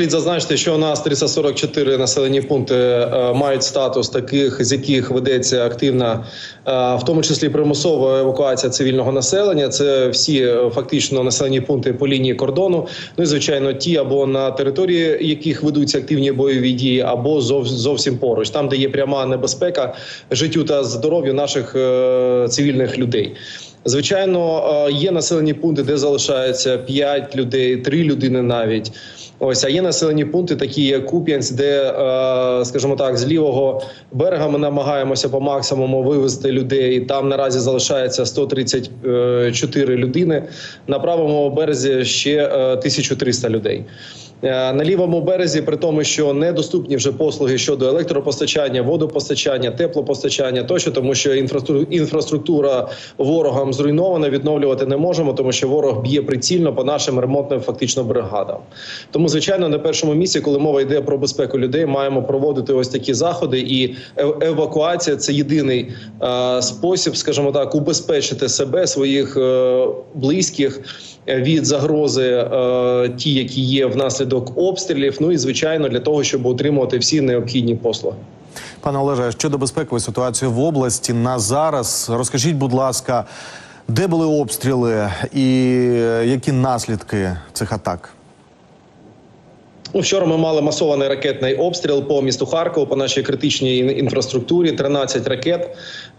слід зазначити, що у нас 344 населені пункти е, мають статус таких, з яких ведеться активна, е, в тому числі примусова евакуація цивільного населення. Це всі е, фактично населені пункти по лінії кордону. Ну і звичайно, ті або на території яких ведуться активні бойові дії, або зов, зовсім поруч, там, де є пряма небезпека життю та здоров'ю наших цивільних людей. Звичайно, є населені пункти, де залишається 5 людей, 3 людини навіть. Ось, а є населені пункти, такі як Куп'янськ, де, е, скажімо так, з лівого берега ми намагаємося по максимуму вивезти людей. Там наразі залишається 134 людини. На правому березі ще е, 1300 людей. Е, На лівому березі, при тому, що недоступні вже послуги щодо електропостачання, водопостачання, теплопостачання тощо, тому що інфраструктура, ворогам зруйнована, відновлювати не можемо, тому що ворог б'є прицільно по нашим ремонтним фактично бригадам. Тому, звичайно, на першому місці, коли мова йде про безпеку людей, маємо проводити ось такі заходи. І евакуація це єдиний е, спосіб, скажімо так, убезпечити себе, своїх е, близьких від загрози, е, ті, які є внаслідок обстрілів. Ну і звичайно, для того, щоб отримувати всі необхідні послуги. Пане Олеже, щодо безпекової ситуації в області на зараз, розкажіть, будь ласка, де були обстріли і е, які наслідки цих атак? Ну, вчора ми мали масований ракетний обстріл по місту Харкову, по нашій критичній інфраструктурі. 13 ракет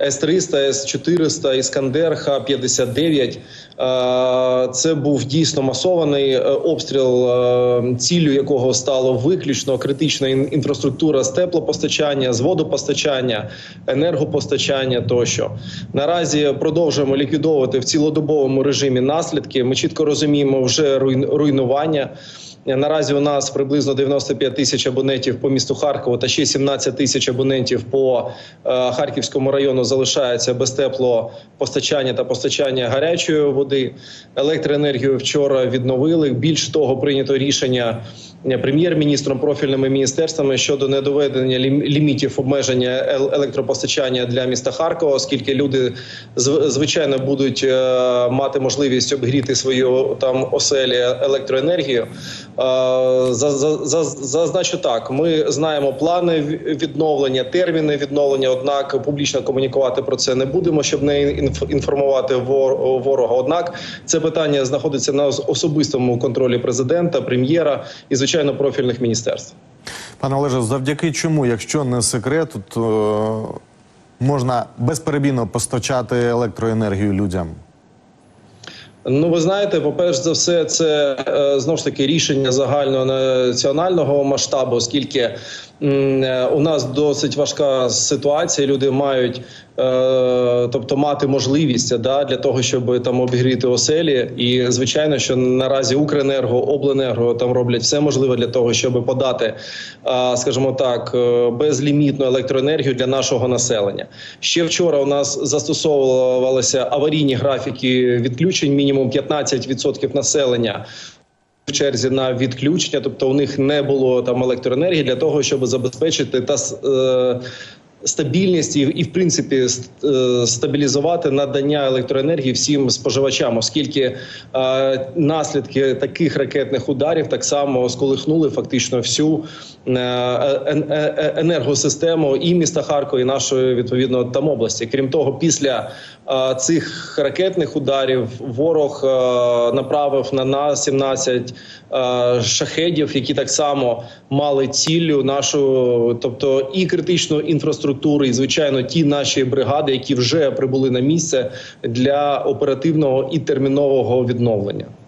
С-300, С-400, Іскандер, Х-59. Е, Це був дійсно масований е, обстріл, е, ціллю якого стало виключно критична інфраструктура з теплопостачання, з водопостачання, енергопостачання тощо. Наразі продовжуємо ліквідовувати в цілодобовому режимі наслідки. Ми чітко розуміємо вже руйн- руйнування. Наразі у нас приблизно 95 тисяч абонентів по місту Харкову та ще 17 тисяч абонентів по е, Харківському району залишаються без теплопостачання та постачання гарячої води. Електроенергію вчора відновили. Більш того, прийнято рішення е, прем'єр-міністром профільними міністерствами щодо недоведення лім- лімітів обмеження електропостачання для міста Харкова, оскільки люди звичайно будуть е, мати можливість обгріти свою там оселі електроенергію. Е, за- за- за- Зазначу так: ми знаємо плани відновлення, терміни відновлення. Однак публічно комунікувати про це не будемо, щоб не інф- інформувати ворога. Однак це питання знаходиться на ос- особистому контролі президента, прем'єра і звичайно профільних міністерств. Пане Олеже, завдяки чому, якщо не секрет, то е, можна безперебійно постачати електроенергію людям? Ну, ви знаєте, по перш за все, це знов знову ж таки рішення загального національного масштабу, оскільки е, у нас досить важка ситуація. Люди мають, е, тобто, мати можливість да, для того, щоб там обігріти оселі. І звичайно, що наразі Укренерго, Обленерго там роблять все можливе для того, щоб подати, е, скажімо так, е, безлімітну електроенергію для нашого населення. Ще вчора у нас застосовувалися аварійні графіки відключень, мінімум 15% населення. В черзі на відключення, тобто у них не було там електроенергії для того, щоб забезпечити та е, стабільність і, і в принципі е, стабілізувати надання електроенергії всім споживачам, оскільки е, наслідки таких ракетних ударів так само сколихнули фактично всю е, е, е, енергосистему і міста Харкова, і нашої відповідно там області. Крім того, після е, цих ракетних ударів ворог е, направив на нас 17 е, шахедів, які так само мали ціллю нашу, тобто і критичну інфраструктуру, і звичайно ті наші бригади, які вже прибули на місце для оперативного і термінового відновлення.